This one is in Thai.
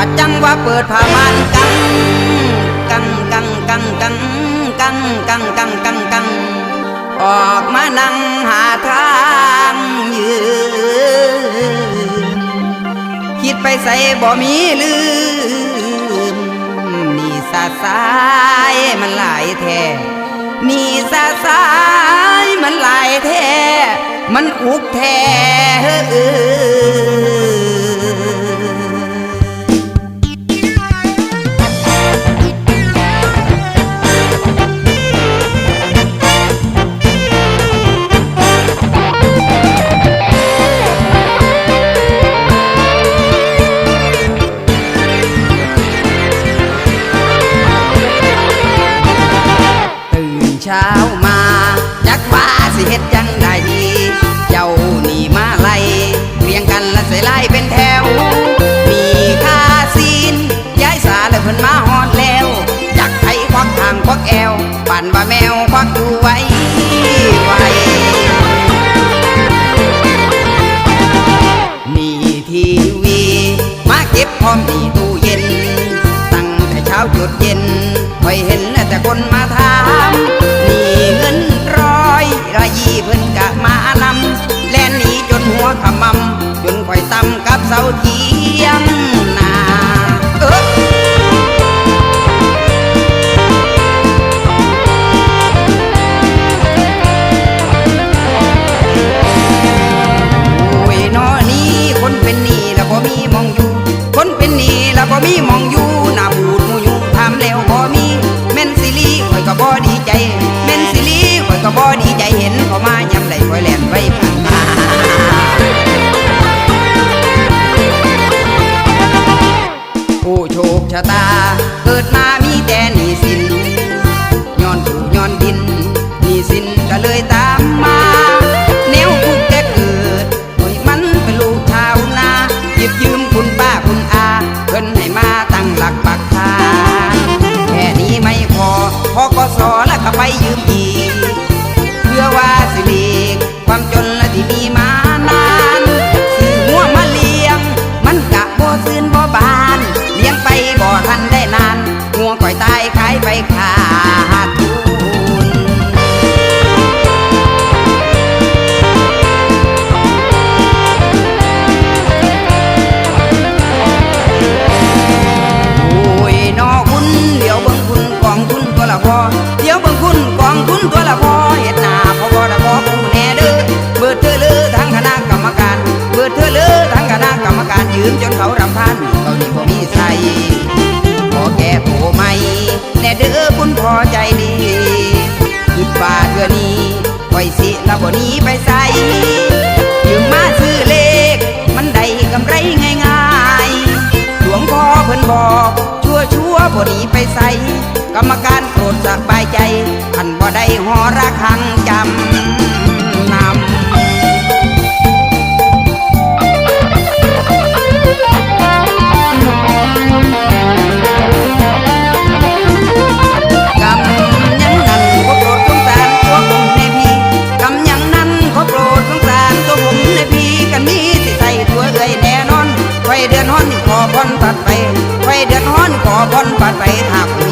ะจังว่าเปิดผ้าม่านกังกังกังกังกังกังกังกังกังกังออกมานั่งหาทางยืนคิดไปใส่บ่มีลืมนี่สาสายมันหลายแท้นี่สาสายมันหลายแท้มันอุกแท้เออ เช้ามาจักว่าสิเฮ็ดจังใดเจ้านี่มาไล่เรียงกันและใส่ไล่เป็นแถว มีคาซีนย้ายสาแล้วเพิ่นมาฮอดแล้วอยากให้ควักทางควักแอวปั่นว่าแมวควักดูไว้ไว้นี่ทีวี มาเก็บพร้อมนี่ตู้เย็น ตั้งแต่เช้าจุดเย็นคอยเห็นแต่คนมาถา even ยืมจนเขารำพันเขานี่บ่มีใส่พอแก่โผใหม่แน่เด้อคุณพอใจดีคิดว่าเทื่อนี้ไว้สิละบ่นี้ไปใส่ยืมมาซื้อเลข มันได้กำไรง่ายๆหลวงพ่อเพิ่นบอก ชั่วชั่วบ่นี้ไปใส่กรรมการโปรดสบายใจท่าน ขอพรปัดไปทำ